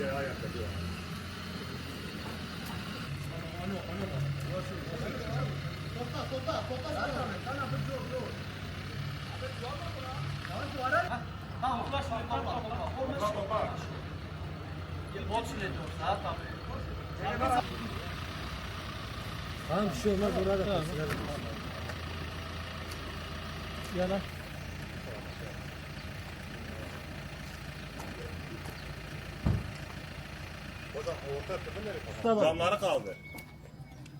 Yeah, I got to do it. Tamam bir şey olmaz orada kalsın. Yana. Tamam. Camları kaldı.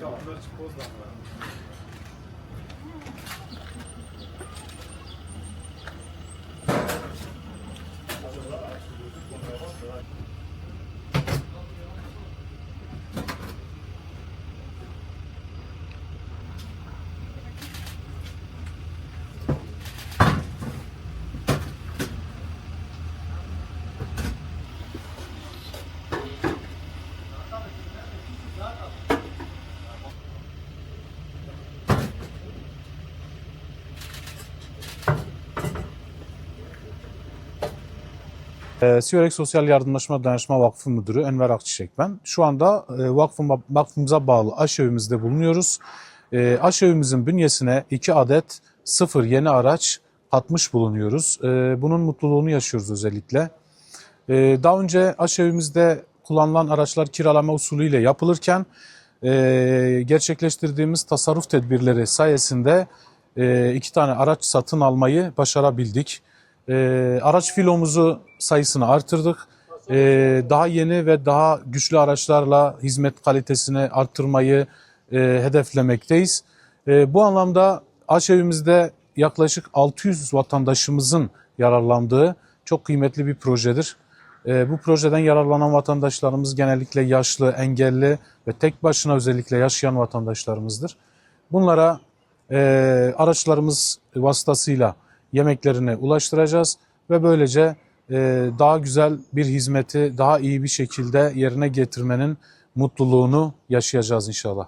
Kapılar açık bozdamlar. Ee, Siverek Sosyal Yardımlaşma Dayanışma Vakfı Müdürü Enver Akçiçek ben. Şu anda e, vakfımıza bağlı aşevimizde bulunuyoruz. E, aşevimizin bünyesine iki adet sıfır yeni araç atmış bulunuyoruz. E, bunun mutluluğunu yaşıyoruz özellikle. E, daha önce aşevimizde kullanılan araçlar kiralama usulüyle yapılırken e, gerçekleştirdiğimiz tasarruf tedbirleri sayesinde e, iki tane araç satın almayı başarabildik. E, araç filomuzu sayısını artırdık. E, daha yeni ve daha güçlü araçlarla hizmet kalitesini arttırmayı e, hedeflemekteyiz. E, bu anlamda aşevimizde yaklaşık 600 vatandaşımızın yararlandığı çok kıymetli bir projedir. E, bu projeden yararlanan vatandaşlarımız genellikle yaşlı, engelli ve tek başına özellikle yaşayan vatandaşlarımızdır. Bunlara e, araçlarımız vasıtasıyla yemeklerini ulaştıracağız ve böylece e, daha güzel bir hizmeti daha iyi bir şekilde yerine getirmenin mutluluğunu yaşayacağız inşallah.